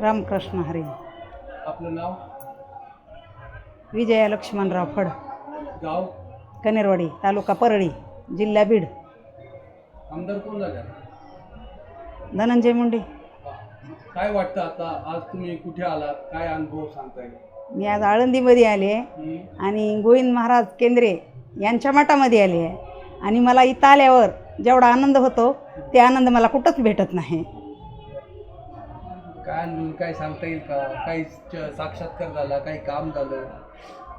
रामकृष्ण हरी. आपलं नाव? विजया लक्ष्मणराव फड. गाव? कनेरवाडी तालुका परळी जिल्हा बीड. आमदार कोण झाल्या धनंजय मुंडे. काय वाटतं आता? आज तुम्ही कुठे आलात? काय अनुभव सांगताय? मी आज आळंदीमध्ये आले आणि गोविंद महाराज केंद्रे यांच्या मठामध्ये आले आहे. आणि मला इथं आल्यावर जेवढा आनंद होतो ते आनंद मला कुठंच भेटत नाही. काय काय सांगता येईल का? काही च- साक्षात्कार झाला काही काम झालं.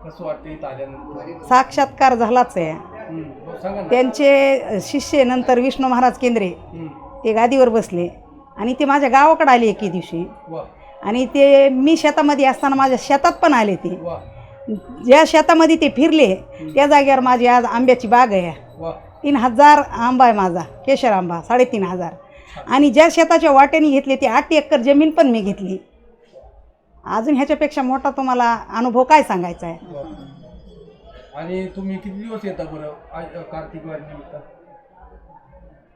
कसं वाटतं इथं आल्यानंतर? साक्षात्कार झालाच आहे. हो, सांगा ना. त्यांचे शिष्य नंतर विष्णू महाराज केंद्रे. ते गादीवर बसले. आणि ते माझ्या गावाकडे आले एके दिवशी. वा. आणि ते मी शेतामध्ये असताना माझ्या शेतात पण आले ते. वा. ज्या शेतामध्ये ते फिरले त्या जागेवर माझी आज आंब्याची बाग आहे. वा. तीन हजार आंबा आहे माझा. केशर आंबा साडेतीन हजार. आणि ज्या शेताच्या वाट्याने घेतले ते आठ एकर जमीन पण मी घेतली. अजून ह्याच्यापेक्षा मोठा तुम्हाला अनुभव काय सांगायचा आहे. आणि तुम्ही किती दिवस येता बरं? कार्तिक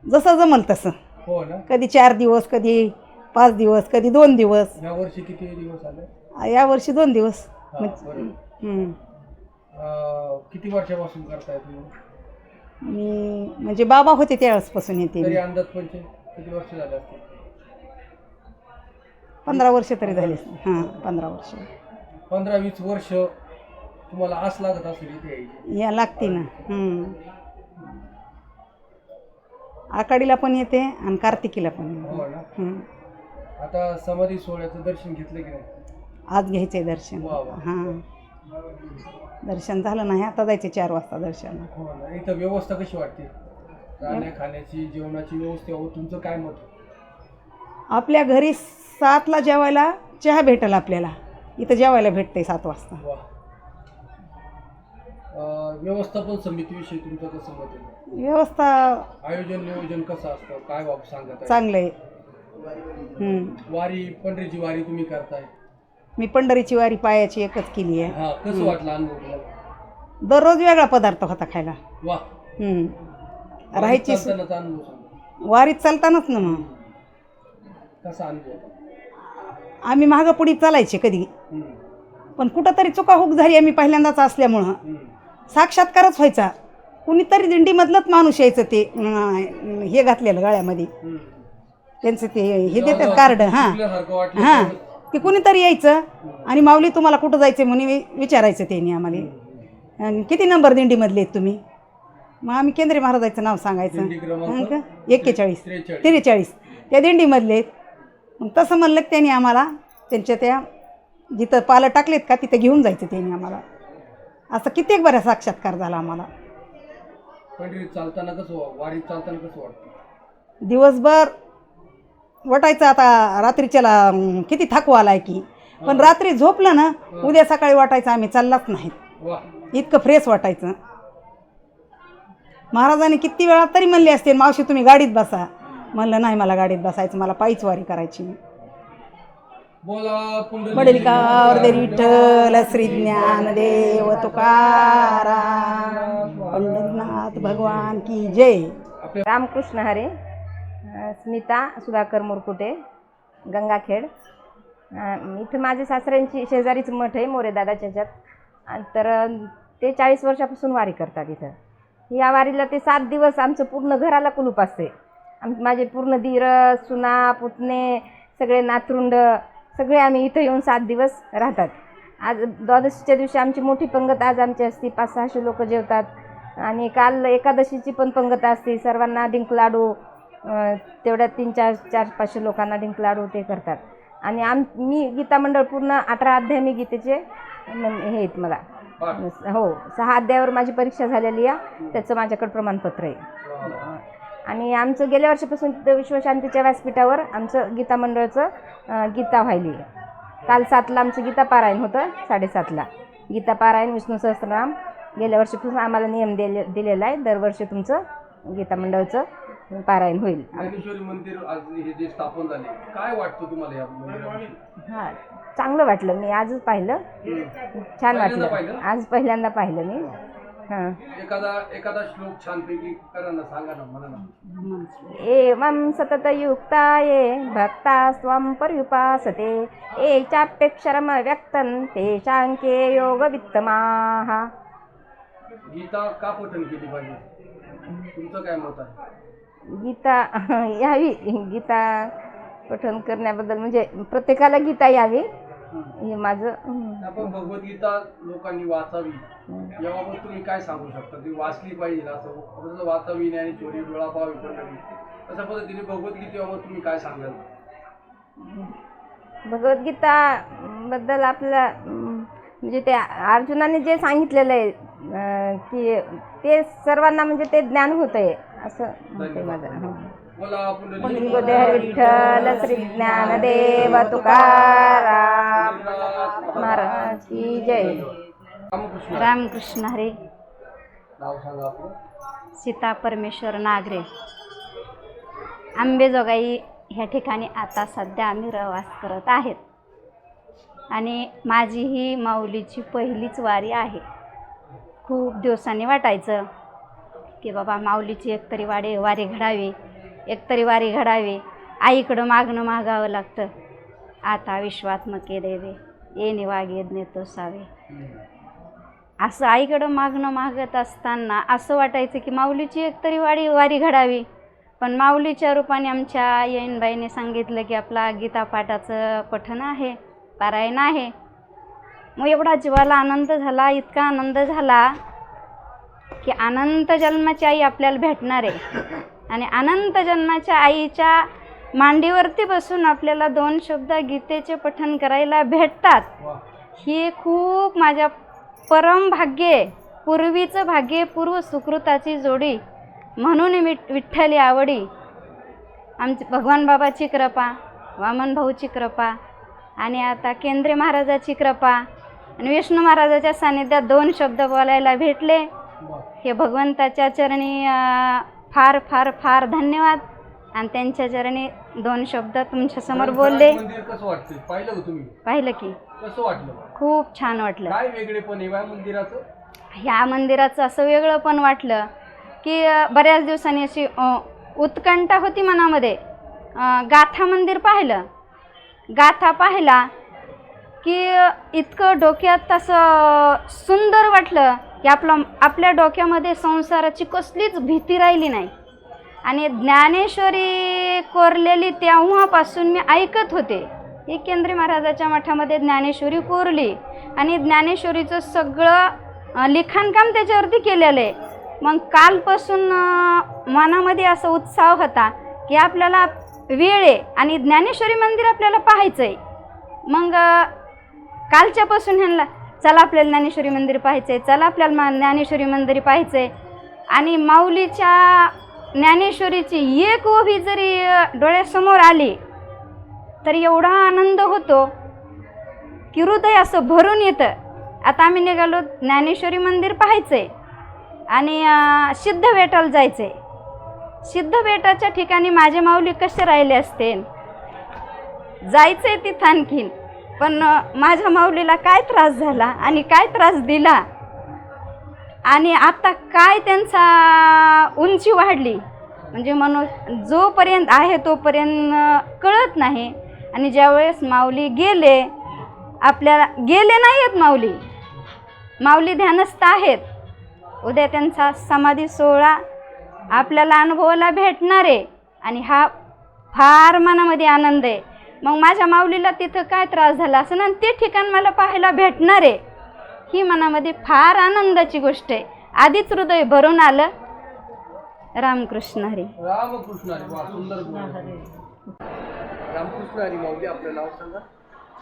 जसं जमल तसं. हो ना. कधी चार दिवस कधी पाच दिवस कधी दोन दिवस. या वर्षी किती दिवस आले? यावर्षी दोन दिवस. हा, म्हणजे- बरोबर. हम्म. अं, किती वर्षापासून करताय तुम्ही? मी म्हणजे बाबा होते त्यावेळेसपासून येते तरी मी. अंदाज पंचे किती वर्ष झाले असतील? पंधरा वर्ष तरी झाली हां पंधरा वर्ष. पंधरा वीस वर्ष तुम्हाला आस लागत असेल इथे यायची. या लागते ना. हम्म. आकाडीला पण येते आणि कार्तिकीला पण येते. हो ना. हम्म. आता समाधी सोहळ्याचं दर्शन घेतलं की नाही? आज घ्यायचंय दर्शन. वा वा. हां. दर्शन झालं नाही आता जायचे चार वाजता दर्शन. हो ना. इथं व्यवस्था कशी वाटते? राहण्या खाण्याची जेवणाची व्यवस्था तुमचं काय मत? आपल्या घरी सातला जेवायला चहा भेटेल आपल्याला. इथं जेवायला भेटते सात वाजता. वा. अं, व्यवस्थापन समितीविषयी तुमचं कसं मत आहे? व्यवस्था आयोजन नियोजन कसं असतं? काय बाब सांगत आहे? चांगलं आहे. हम्म. वारी पंढरीची वारी तुम्ही करताय. मी पंढरीची वारी पायाची एकच केली आहे. हा कसं वाटलं अनुभव तुम्हाला? दररोज वेगळा पदार्थ होता खायला. वा. हम्म. राहायची सो- चालतानाचा अनुभव सांगा. वारीत चालतानाच ना मग. कसा अनुभव होता? आम्ही मागं पुढे चालायचे कधी. हम्म, पण कुठंतरी चुकाहुक झाली आम्ही पहिल्यांदाच असल्यामुळं. हम्म. साक्षात्कारच व्हायचा. कुणीतरी दिंडीमधलंच माणूस यायचं ते अं, हे घातलेलं गळ्यामध्ये. हम्म. त्यांचं ते हे देतात कार्ड हां. वाटलं हां. ते कुणीतरी यायचं आणि माऊली तुम्हाला कुठं जायचं म्हणून वि- विचारायचं त्यांनी आम्हाला. आणि किती नंबर दिंडीमधले आहेत तुम्ही? मग आम्ही केंद्रीय महाराजाचं नाव सांगायचं. दिंडी क्रमांक हं का? एक्केचाळीस. त्रेचाळीस. त्रेचाळीस. त्या दिंडीमधले आहेत मग तसं म्हणलं की त्यांनी आम्हाला त्यांच्या त्या जिथं पालं टाकलेत का तिथं घेऊन जायचं त्यांनी आम्हाला. असं कित्येक बऱ्या साक्षात्कार झाला आम्हाला. पंढरीत चालताना कसं वा- वारीत चालताना कसं वाटतं? दिवसभर वाटायचं आता रात्रीच्याला अं, किती थकवा आलाय की. पण रात्री झोपलं ना उद्या सकाळी वाटायचं आम्ही चाललाच नाहीत. वा. इतकं फ्रेश वाटायचं. महाराजांनी किती वेळा तरी म्हणले असते मावशी तुम्ही गाडीत बसा. म्हणलं नाही मला गाडीत बसायचं मला पायीच वारी करायची बोला पुंडलिक. वडीलकार दे विठ्ठल श्री ज्ञानदेव तुकाराम. पंढरीनाथ भगवान की जय. रामकृष्ण हरे स्मिता सुधाकर मुरकुटे गंगाखेड. इथं माझ्या सासऱ्यांची शेजारीच मठ आहे मोरेदादाच्या ह्याच्यात. आणि तर ते चाळीस वर्षापासून वारी करतात इथं. या वारीला ते सात दिवस आमचं पूर्ण घराला कुलूप असते. आम माझे पूर्ण धीर सुना पुतणे सगळे नातरुंड सगळे आम्ही इथं येऊन सात दिवस राहतात. आज द्वादशीच्या दिवशी आमची मोठी पंगत आज आमची असती. पाच सहाशे लोक जेवतात. आणि काल एकादशीची पण पंगत असते. सर्वांना डिंक लाडू तेवढ्या तीन चार चार पाचशे लोकांना डिंक लाडू ते करतात. आणि आम मी गीता मंडळ पूर्ण अठरा अध्याय मी गीतेचे हे आहेत मला. हो सहा अध्यायावर माझी परीक्षा झालेली आहे. त्याचं माझ्याकडे प्रमाणपत्र आहे. आणि आमचं गेल्या वर्षापासून विश्वशांतीच्या व्यासपीठावर आमचं गीता मंडळचं गीता व्हायली आहे. काल सातला आमचं गीता पारायण होतं साडेसातला. गीता पारायण विष्णू सहस्रनाम. गेल्या वर्षीपासून आम्हाला नियम दिले दिलेला आहे. दरवर्षी तुमचं गीता मंडळचं. पारायण होईल. ज्ञानेश्वरी मंदिर आज हे जे स्थापन झाले काय वाटतं तुम्हाला या मंदिराविषयी? हां चांगलं वाटलं. मी आजच पाहिलं. छान पहिल्यांदा वाटलं. पाहिलं? आज पहिल्यांदा पाहिलं मी. हां. एखादा एखादा श्लोक छानपैकी करा ना सांगा ना मला ना. एवं सततयुक्ताये भक्ता स्वं पर्युपासते ये चाप्यक्षरम व्यक्तं तेषाङ्के योगवित्तमाः. गीता का पठन केली पाहिजे? तुमचं काय मत आहे? गीता यावी. गीता पठण करण्याबद्दल म्हणजे प्रत्येकाला गीता यावी. हे माझं. आपण भगवद्गीता लोकांनी वाचावी. याबाबत तुम्ही काय सांगू शकता? ती वाचली पाहिजे असं. वाचावी आणि चोरी डोळा पाहावी पंढरी तशा पद्धतीने भगवद्गीतेबाबत तुम्ही काय सांगाल? भगवद्गीता बद्दल आपलं म्हणजे ते अर्जुनाने जे सांगितलेलं आहे की ते सर्वांना म्हणजे ते ज्ञान होत आहे असं म्हणते माझं. विठ्ठल श्री ज्ञानदेव तुकाराम. महाराज की जय. रामकृष्ण. हरे. सीता परमेश्वर नागरे. आंबेजोगाई ह्या ठिकाणी आता सध्या आम्ही रहवास करत आहेत. आणि माझी ही माऊलीची पहिलीच वारी आहे. खूप दिवसांनी वाटायचं. की बाबा माऊलीची एकतरी वाडे वारी घडावी एकतरी वारी घडावी. आईकडं मागणं मागावं लागतं. आता विश्वात्मके देवे येणे निवागे नेतो सावे असं आईकडं मागणं मागत असताना असं वाटायचं की माऊलीची एकतरी वाडी वारी घडावी. पण माऊलीच्या रूपाने आमच्या येईनबाईने सांगितलं की आपला गीतापाठाचं पठण आहे पारायण आहे. मग एवढा जीवाला आनंद झाला इतका आनंद झाला की अनंत जन्माची आई आपल्याला भेटणार आहे. आणि अनंत जन्माच्या आईच्या मांडीवरती बसून आपल्याला दोन शब्द गीतेचे पठण करायला भेटतात. ही हे खूप माझ्या परम भाग्य पूर्वीचं भाग्ये पूर्व सुकृताची जोडी म्हणून मी विठ्ठली आवडी. आमची भगवान बाबाची कृपा वामन भाऊची कृपा आणि आता केंद्रे महाराजाची कृपा आणि विष्णू महाराजाच्या सानिध्यात दोन शब्द बोलायला भेटले. हे भगवंताच्या चरणी फार फार फार धन्यवाद. आणि त्यांच्या चरणी दोन शब्द तुमच्यासमोर बोलले. मंदिर कसं वाटतं पाहिलं का तुम्ही? पाहिलं की. कसं वाटलं? खूप छान वाटलं. काय वेगळे पण आहे? या मंदिराचं? ह्या मंदिराचं असं वेगळं पण वाटलं की बऱ्याच दिवसांनी अशी उत्कंठा होती मनामध्ये. गाथा मंदिर पाहिलं. गाथा पाहिला की इतकं डोक्यात असं सुंदर वाटलं. की आपलं आपल्या डोक्यामध्ये संसाराची कसलीच भीती राहिली नाही. आणि ज्ञानेश्वरी कोरलेली तेव्हापासून मी ऐकत होते. ही केंद्रीय महाराजाच्या मठामध्ये ज्ञानेश्वरी कोरली आणि ज्ञानेश्वरीचं सगळं लिखाणकाम त्याच्यावरती केलेलं आहे. मग कालपासून मनामध्ये असा उत्साह होता की आपल्याला वेळ आहे आणि ज्ञानेश्वरी मंदिर आपल्याला पाहायचं आहे मग कालच्यापासून ह्यांना चला आपल्याला ज्ञानेश्वरी मंदिर पाहायचं आहे चला आपल्याला मा ज्ञानेश्वरी मंदिर पाहायचं आहे आणि माऊलीच्या ज्ञानेश्वरीची एक ओवी जरी डोळ्यासमोर आली तर एवढा आनंद होतो की हृदय असं भरून येतं. आता आम्ही निघालो ज्ञानेश्वरी मंदिर पाहायचं आहे आणि सिद्ध बेटाला जायचं आहे सिद्ध बेटाच्या ठिकाणी माझे माऊली कसे राहिले असते जायचं आहे तिथं आणखीन. पण माझ्या माऊलीला काय त्रास झाला आणि काय त्रास दिला? आणि आता काय त्यांचा उंची वाढली? म्हणजे मनो जोपर्यंत आहे तोपर्यंत कळत नाही. आणि ज्यावेळेस माऊली गेले आपल्याला गेले नाही आहेत माऊली. माऊली ध्यानस्थ आहेत. उद्या त्यांचा समाधी सोहळा आपल्याला अनुभवाला भेटणार आहे. आणि हा फार मनामध्ये आनंद आहे. मग माझ्या माऊलीला तिथं काय त्रास झाला असं? ना ते ठिकाण मला पाहायला भेटणार आहे. ही मनामध्ये फार आनंदाची गोष्ट आहे. आधीच हृदय भरून आलं. रामकृष्ण हरी. रामकृष्ण हरी. वा सुंदर बोलले. रामकृष्ण हरी. माऊली आपलं नाव सांगा.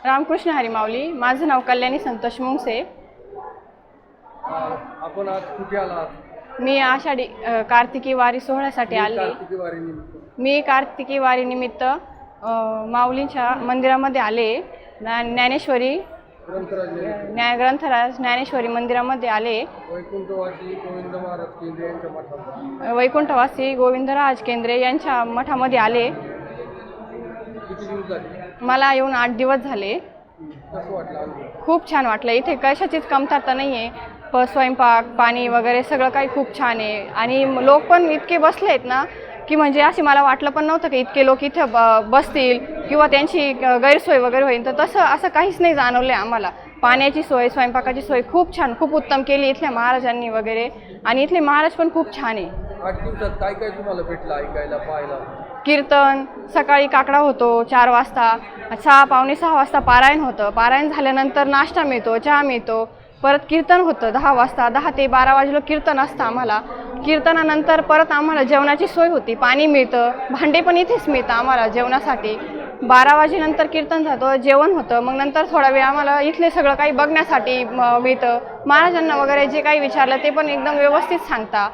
रामकृष्ण हरी माऊली माझं नाव कल्याणी संतोष मुंगसे. आपण आज कुठे आलात? मी आषाढी कार्तिकी वारी सोहळ्यासाठी आले मी कार्तिकी वारी निमित्त माऊलींच्या मंदिरामध्ये आले. ज्ञा- ज्ञानेश्वरी न्याय ग्रंथराज ज्ञानेश्वरी मंदिरामध्ये आले. वैकुंठवासी गोविंदराज केंद्रे यांच्या मठामध्ये. आले. मला येऊन आठ दिवस झाले. खूप छान वाटलं. इथे कशाचीच कमतरता नाही आहे प स्वयंपाक पाणी वगैरे सगळं काही खूप छान आहे. आणि लोक पण इतके बसले आहेत ना की म्हणजे असे मला वाटलं पण नव्हतं की इतके लोक इथे ब बसतील किंवा त्यांची गैरसोय वगैरे होईल. तर तसं असं काहीच नाही जाणवलं आहे आम्हाला. पाण्याची सोय स्वयंपाकाची सोय खूप छान खूप उत्तम केली इथल्या महाराजांनी वगैरे. आणि इथले महाराज पण खूप छान आहे. आठ दिवसात काय काय तुम्हाला भेटलं ऐकायला पाहायला? कीर्तन सकाळी काकडा होतो चार वाजता. सहा पावणे सहा वाजता पारायण होतं. पारायण झाल्यानंतर नाश्ता मिळतो चहा मिळतो. परत कीर्तन होतं दहा वाजता. दहा ते बारा वाजेला कीर्तन असतं आम्हाला. कीर्तनानंतर परत आम्हाला जेवणाची सोय होती. पाणी मिळतं भांडे पण इथेच मिळतं आम्हाला जेवणासाठी. बारा वाजेनंतर कीर्तन जातं जेवण होतं. मग नंतर थोडा वेळ आम्हाला इथले सगळं काही बघण्यासाठी मिळतं. महाराजांना वगैरे जे काही विचारलं ते पण एकदम व्यवस्थित सांगता.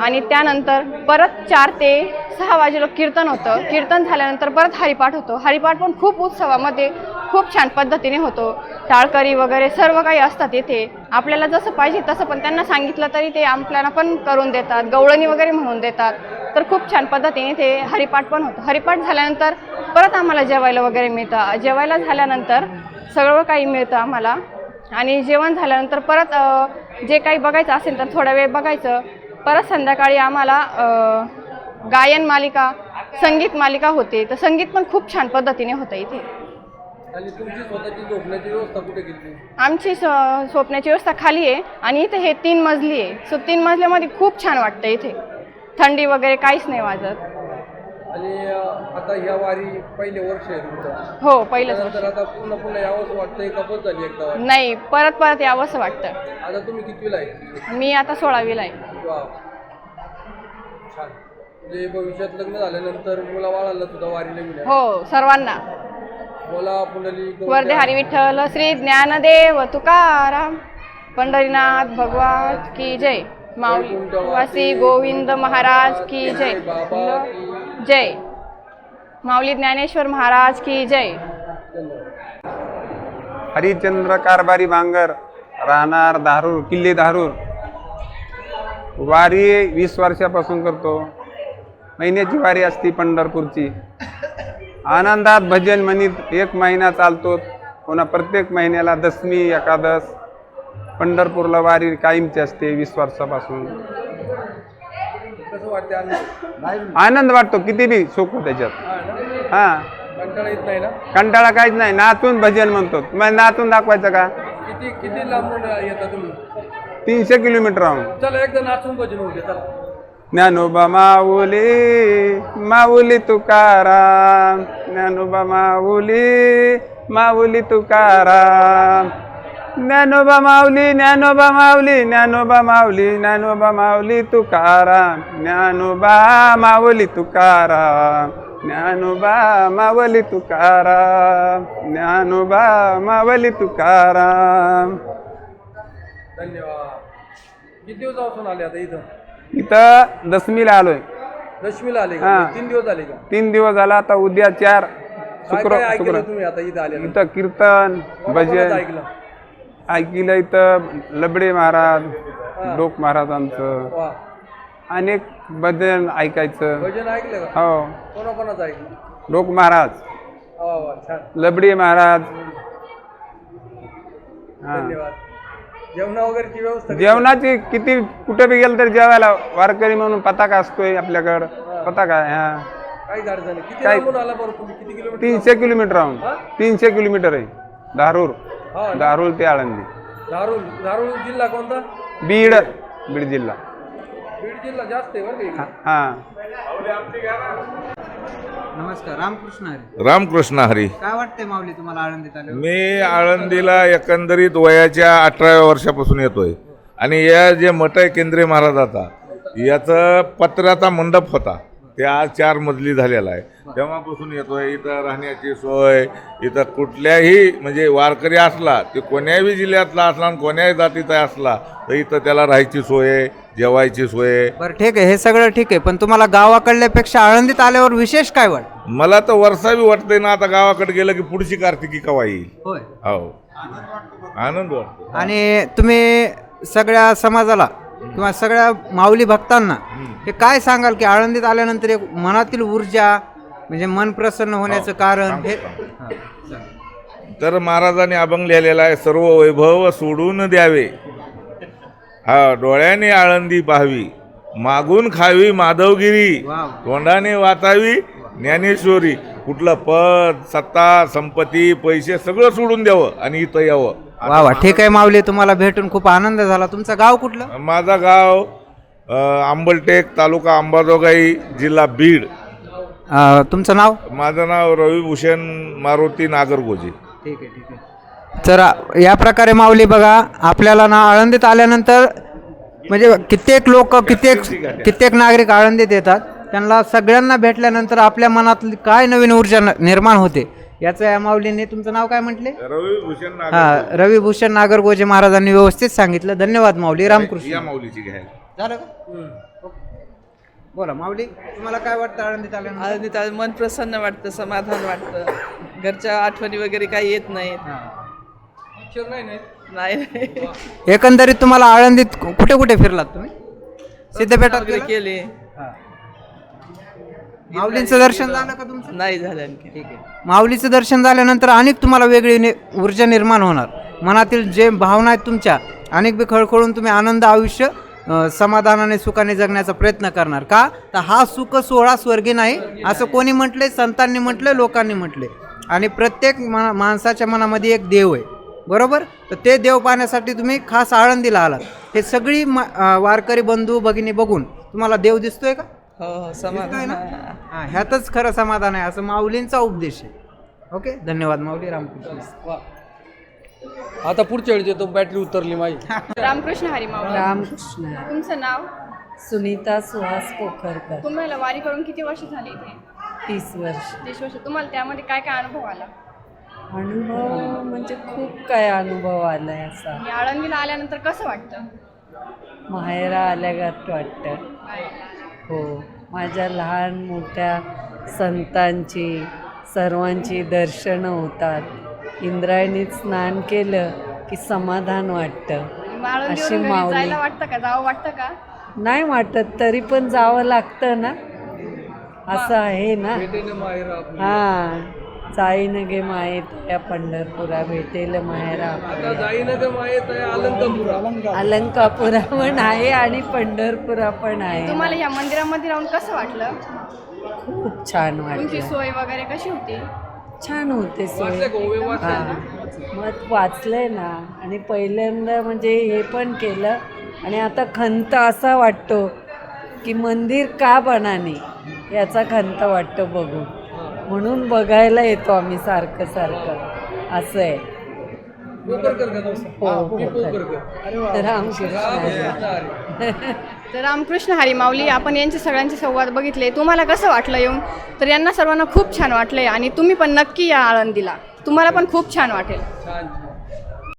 आणि त्यानंतर परत चार ते सहा वाजेला कीर्तन होतं. कीर्तन झाल्यानंतर परत हरिपाठ होतो. हरिपाठ पण खूप उत्सवामध्ये खूप छान पद्धतीने होतो. टाळकरी वगैरे सर्व काही असतात येथे आपल्याला जसं पाहिजे तसं पण त्यांना सांगितलं तरी ते आपल्याला पण करून देतात. गवळणी वगैरे म्हणून देतात. तर खूप छान पद्धतीने ते हरिपाठ पण होतं. हरिपाठ झाल्यानंतर परत आम्हाला जेवायला वगैरे मिळतं. जेवायला झाल्यानंतर सगळं काही मिळतं आम्हाला. आणि जेवण झाल्यानंतर परत जे काही बघायचं असेल तर थोडा वेळ बघायचं. परत संध्याकाळी आम्हाला गायन मालिका संगीत मालिका होते. तर संगीत पण खूप छान पद्धतीने होतं इथे. आमची स्व- झोपण्याची व्यवस्था खाली आहे आणि इथे हे तीन मजली आहे. सो तीन मजल्यामध्ये खूप छान वाटतं इथे. थंडी वगैरे काहीच नाही वाजत. आणि आता ह्या वारी पहिले वर्ष आहे तुमचं. हो. त्यानंतर आता पुन्हा पुन्हा यावंच वाटतंय का बस झाली एकदा? नाही परत परत यावंसं वाटतं. आता तुम्ही कितवीला आहे? मी आता सोळावीला आहे. वा. छान. म्हणजे भविष्यात लग्न झाल्यानंतर मुला बाळाला सुद्धा वारीला हो सर्वांना. बोला पुंडली वर्धे हरी विठ्ठल श्री ज्ञानदेव तुकाराम पंढरीनाथ भगवान की जय. माऊली वासी गोविंद महाराज की जय. जय. माऊली ज्ञानेश्वर महाराज की जय. हरिचंद्र कारभारी बांगर राहणार धारूर किल्ले धारूर वारी वीस वर्षापासून करतो. महिन्याची वारी असती पंढरपूरची. आनंदात भजन म्हणीत एक महिना चालतो. पुन्हा प्रत्येक महिन्याला दसमी एकादश पंढरपूरला वारी कायमची असते वीस वर्षापासून. आनंद वाटतो किती बी सुख त्याच्यात. हा. हां कंटाळा काहीच नाही. नातून भजन म्हणतो. मग नातून दाखवायचं का? किती किती लांबून येतात तुम्ही? तीनशे किलोमीटर राहून चला एकदा नाचून भजन होऊ दे चला. ज्ञानोबा माऊली माऊली तुकाराम. ज्ञानोबा माऊली माऊली तुकाराम. ज्ञानोबा माऊली ज्ञानोबा माऊली ज्ञानोबा माऊली ज्ञानोबा माऊली तुकाराम. ज्ञानोबा माऊली तुकाराम. ज्ञानोबा माऊली तुकाराम. ज्ञानोबा माऊली तुकाराम. धन्यवाद. किती दिवसापासून आले आता इथं? इथं दसमीला आलोय. दशमीला आले का? हा. तीन दिवस आले का? तीन दिवस झाला आता उद्या चार. काय शुक्र काय शुक्र ऐकलं तुम्ही आता इथं आले इथं कीर्तन भजन. ऐकलं? ऐकलं इथं लबडे महाराज डोक महाराजांचं. वा. अनेक भजन ऐकायचं. भजन ऐकलं का? हो. कोणाकोणाचं ऐकलं? डोक महाराज वा वा छान. लबडे महाराज. हा. धन्यवाद. जेवणा वगैरेची व्यवस्था कशी? जेवणाची किती कुठे बी गेलं तर जेवायला वारकरी म्हणून पताका असतोय आपल्याकडं. पताका हा. किती काय- लांबून आला बरं तुम्ही? किती किलोमीटर तीनशे किलोमीटर राहून. तीनशे किलोमीटर आहे. धारूर. हा? धारूर ते आळंदी. धारूर धारूर जिल्हा कोणता? बीड बीड जिल्हा. बीड जिल्हा जास्त आहे बरं का इकडे. हां नमस्कार रामकृष्ण हरी. रामकृष्ण हरी. काय वाटतंय माऊली तुम्हाला मी आळंदीला एकंदरीत वयाच्या अठराव्या वर्षापासून येतोय. आणि या जे मठ आहे केंद्रीय महाराजाचा याचं पत्र्याचा मंडप होता. ते आज चार मजली झालेला आहे. तेव्हापासून येतोय इथं राहण्याची सोय इथं कुठल्याही म्हणजे वारकरी असला ते कोण्याही जिल्ह्यातला असला आणि कोण्याही जातीचा असला तर इथं त्याला राहायची सोय आहे जेवायची सोय. आहे बरं ठीक आहे. हे सगळं ठीक आहे. पण तुम्हाला गावाकडल्यापेक्षा आळंदीत आल्यावर विशेष काय वाट मला तर वर्षावी वाटतंय ना आता गावाकडे गेलं की पुढची कार्तिकी कवा येईल? होय. हो. आनंद वाटतो. आणि तुम्ही सगळ्या समाजाला किंवा सगळ्या माऊली भक्तांना हे काय सांगाल की आळंदीत आल्यानंतर एक मनातील ऊर्जा म्हणजे मन प्रसन्न होण्याचं कारण हे हा. तर महाराजांनी अभंग लिहिलेला आहे सर्व वैभव सोडून द्यावे हा डोळ्याने आळंदी पाहावी मागून खावी माधवगिरी. तोंडाने वाचावी ज्ञानेश्वरी कुठलं पद सत्ता संपत्ती पैसे सगळं सोडून द्यावं आणि इथं यावं वा वा ठीक आहे माऊली तुम्हाला भेटून खूप आनंद झाला. तुमचं गाव कुठलं? माझा गाव अ, आंबलटेक तालुका अंबाजोगाई जिल्हा बीड. अं, तुमचं नाव? माझं नाव रविभूषण मारुती नागरगोजे. ठीक आहे ठीक आहे. तर या प्रकारे माऊली बघा आपल्याला ना आळंदीत आल्यानंतर म्हणजे कित्येक लोक कित्येक कित्येक नागरिक आळंदीत येतात. त्यांना सगळ्यांना भेटल्यानंतर आपल्या मनात काय नवीन ऊर्जा न- निर्माण होते? याचं या माऊलीने तुमचं नाव काय म्हटले? रविभूषण नागर हा रविभूषण नागरगोजे महाराजांनी व्यवस्थित सांगितलं. धन्यवाद माऊली. रामकृष्ण. या माऊलीची घ्यायला झालं का? बोला माऊली तुम्हाला काय वाटतं? आळंदीत आल्यानंतर? आनंदी त्यात मन प्रसन्न वाटतं समाधान वाटतं. घरच्या आठवणी वगैरे काही येत नाहीत. नाही नाही. एकंदरीत तुम्हाला आळंदीत कु- कुठे कुठे फिरलात तुम्ही? सिद्धपेठात वगैरे गेला? केले माऊलींचं दर्शन झालं का तुमचं? नाही झालं आणखी. ठीक आहे. माऊलीचं दर्शन झाल्यानंतर अनेक तुम्हाला वेगळी नि- ऊर्जा निर्माण होणार. मनातील जे भावना आहेत तुमच्या अनेक बी खळखळून तुम्ही आनंद आयुष्य अ, समाधानाने सुखाने जगण्याचा प्रयत्न करणार. का? तर हा सुख सोहळा स्वर्गी नाही असं कोणी म्हटले संतांनी म्हटले लोकांनी म्हटले. आणि प्रत्येक मा माणसाच्या मनामध्ये एक देव आहे. बरोबर? तर ते देव पाहण्यासाठी तुम्ही खास आळंदीला आलात. हे सगळी मा- अ, वारकरी बंधू भगिनी बघून तुम्हाला देव दिसतोय का? हो हो समाधान. ना. हा, ह्यातच खरं समाधान आहे असं माऊलींचा उपदेश आहे. ओके? धन्यवाद माऊली रामकृष्ण. वा. आता पुढच्या वेळी येतो बॅटरी उतरली माझी रामकृष्ण हरी माऊली. रामकृष्ण. तुमचं नाव? सुनीता सुहास पोखरकर तुम्हाला वारी करून किती वर्ष झाली इथे? तीस वर्ष. तीस वर्ष. तुम्हाला त्यामध्ये काय काय अनुभव आला? अनुभव म्हणजे खूप काय अनुभव आलाय असा. आणि आळंदीला आल्यानंतर कसं वाटतं? माहेरा आल्यागत वाटतं. हो. माझ्या लहान मोठ्या संतांची सर्वांची दर्शनं होतात. इंद्रायणीत स्नान केलं की समाधान वाटतं. अशी माऊली. जायला वाटतं का? जावं वाटतं का? नाही वाटत तरी पण जावं लागतं ना? असं आहे ना. हा. जाईन गे मायेत या पंढरपुरा भेटेल माहेरा. अलंकापुरा. अलंकापुरा पण आहे आणि पंढरपुरा पण आहे. तुम्हाला या मंदिरामध्ये राहून कसं वाटलं? खूप छान वाटलं. सोय वगैरे कशी होती? छान होते सोय? हा. मग वाचलंय ना. आणि पहिल्यांदा म्हणजे हे पण केलं. आणि आता खंत असा वाटतो की मंदिर का बनाने याचा खंत वाटतो बघून. म्हणून बघायला येतो आम्ही सारखं सारखं असं आहे? हो, हा, मी. कोपरकर. अरे वा. रामकृष्ण. तर रामकृष्ण हरी माऊली आपण यांचे सगळ्यांचे संवाद बघितले तुम्हाला कसं वाटलं येऊन तर यांना सर्वांना खूप छान वाटलंय आणि तुम्ही पण नक्की या आळंदीला तुम्हाला पण खूप छान वाटेल